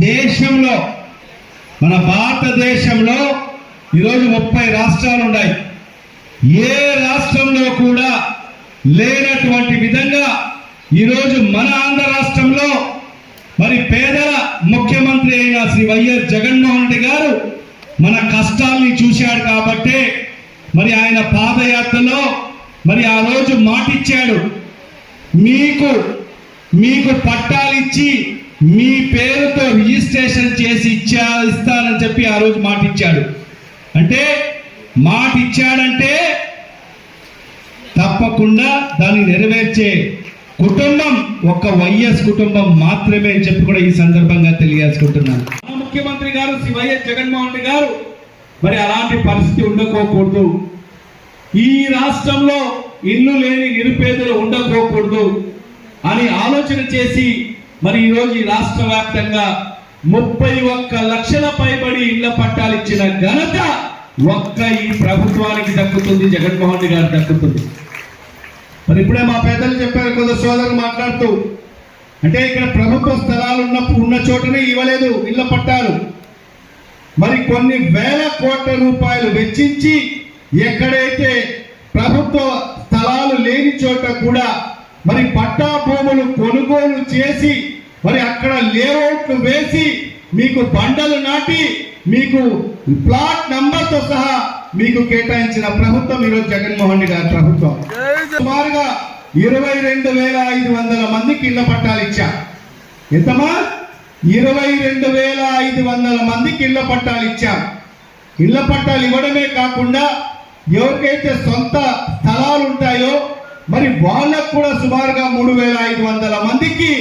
దేశంలో మన భారతదేశంలో ఈరోజు ముప్పై రాష్ట్రాలు ఉన్నాయి ఏ రాష్ట్రంలో కూడా లేనటువంటి విధంగా ఈరోజు మన ఆంధ్ర రాష్ట్రంలో మరి పేదల ముఖ్యమంత్రి అయిన శ్రీ వైఎస్ జగన్మోహన్ రెడ్డి గారు మన కష్టాల్ని చూశాడు కాబట్టే మరి ఆయన పాదయాత్రలో మరి ఆ రోజు మాటిచ్చాడు. మీకు మీకు పట్టాలిచ్చి మీ పేరుతో రిజిస్ట్రేషన్ చేసి ఇచ్చా ఇస్తానని చెప్పి ఆ రోజు మాట ఇచ్చాడు అంటే మాట ఇచ్చాడంటే తప్పకుండా దాన్ని నెరవేర్చే కుటుంబం ఒక్క వైఎస్ కుటుంబం మాత్రమే అని చెప్పి కూడా ఈ సందర్భంగా తెలియజేసుకుంటున్నాను. ముఖ్యమంత్రి గారు శ్రీ వైఎస్ జగన్మోహన్ రెడ్డి గారు మరి అలాంటి పరిస్థితి ఉండకోకూడదు. ఈ రాష్ట్రంలో ఇల్లు లేని నిరుపేదలు ఉండకోకూడదు అని ఆలోచన చేసి మరి ఈరోజు ఈ రాష్ట్ర వ్యాప్తంగా ముప్పై ఒక్క లక్షల పైబడి ఇళ్ళ పట్టాలు ఇచ్చిన ఘనత ఒక్క ఈ ప్రభుత్వానికి దక్కుతుంది జగన్మోహన్ రెడ్డి గారు దక్కుతుంది. మరి ఇప్పుడే మా పెద్దలు చెప్పారు కొంత సోదరులు మాట్లాడుతూ అంటే ఇక్కడ ప్రభుత్వ స్థలాలు ఉన్నప్పుడు ఉన్న చోటనే ఇవ్వలేదు ఇళ్ళ పట్టాలు. మరి కొన్ని వేల కోట్ల రూపాయలు వెచ్చించి ఎక్కడైతే ప్రభుత్వ స్థలాలు లేని చోట కూడా మరి పట్టా భూములు కొనుగోలు చేసి మరి అక్కడ లేఅవుట్లు వేసి మీకు బండలు నాటి మీకు ప్లాట్ నంబర్తో సహా మీకు కేటాయించిన ప్రభుత్వం ఈరోజు జగన్మోహన్ రెడ్డి గారి ప్రభుత్వం. సుమారుగా ఇరవై రెండు వేల ఐదు వందల మందికి ఇళ్ళ పట్టాలు ఇచ్చా ఎంతమా ఇరవై రెండు వేల ఐదు వందల మందికి ఇళ్ళ పట్టాలు ఇచ్చా ఇళ్ళ పట్టాలు ఇవ్వడమే కాకుండా ఎవరికైతే సొంత స్థలాలు ఉంటాయో మరి వాళ్ళకు కూడా సుమారుగా మూడు వేల ఐదు వందల మందికి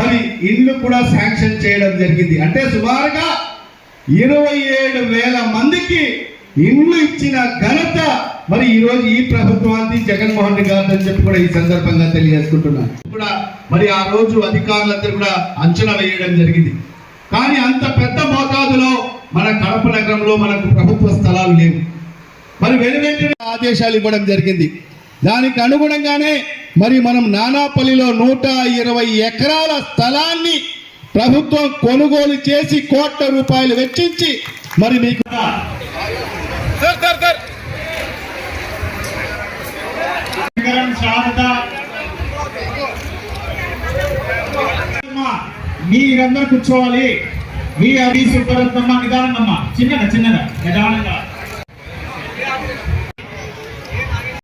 మరి ఇల్లు కూడా శాంక్షన్ చేయడం జరిగింది. అంటే సుమారుగా ఇరవై ఏడు వేల మందికి ఇల్లు ఇచ్చిన ఘనత మరి ఈ రోజు ఈ ప్రభుత్వానికి జగన్మోహన్ రెడ్డి గారు అని చెప్పి కూడా ఈ సందర్భంగా తెలియజేసుకుంటున్నాను కూడా మరి ఆ రోజు అధికారులందరూ కూడా అంచనా వేయడం జరిగింది. కానీ అంత పెద్ద మోతాదులో మన కడప నగరంలో మనకు ప్రభుత్వ స్థలాలు లేవు. మరి వెను వెంటనే ఆదేశాలు ఇవ్వడం జరిగింది. దానికి అనుగుణంగానే మరి మనం నానాపల్లిలో నూట ఇరవై ఎకరాల స్థలాన్ని ప్రభుత్వం కొనుగోలు చేసి కోట్ల రూపాయలు వెచ్చించి మరి మీకు మీరందరూ కూర్చోవాలి. మీ అవి సుబ్బరత్నమ్మ నిదానంగా చిన్నగా చిన్నగా. నిదానంగా.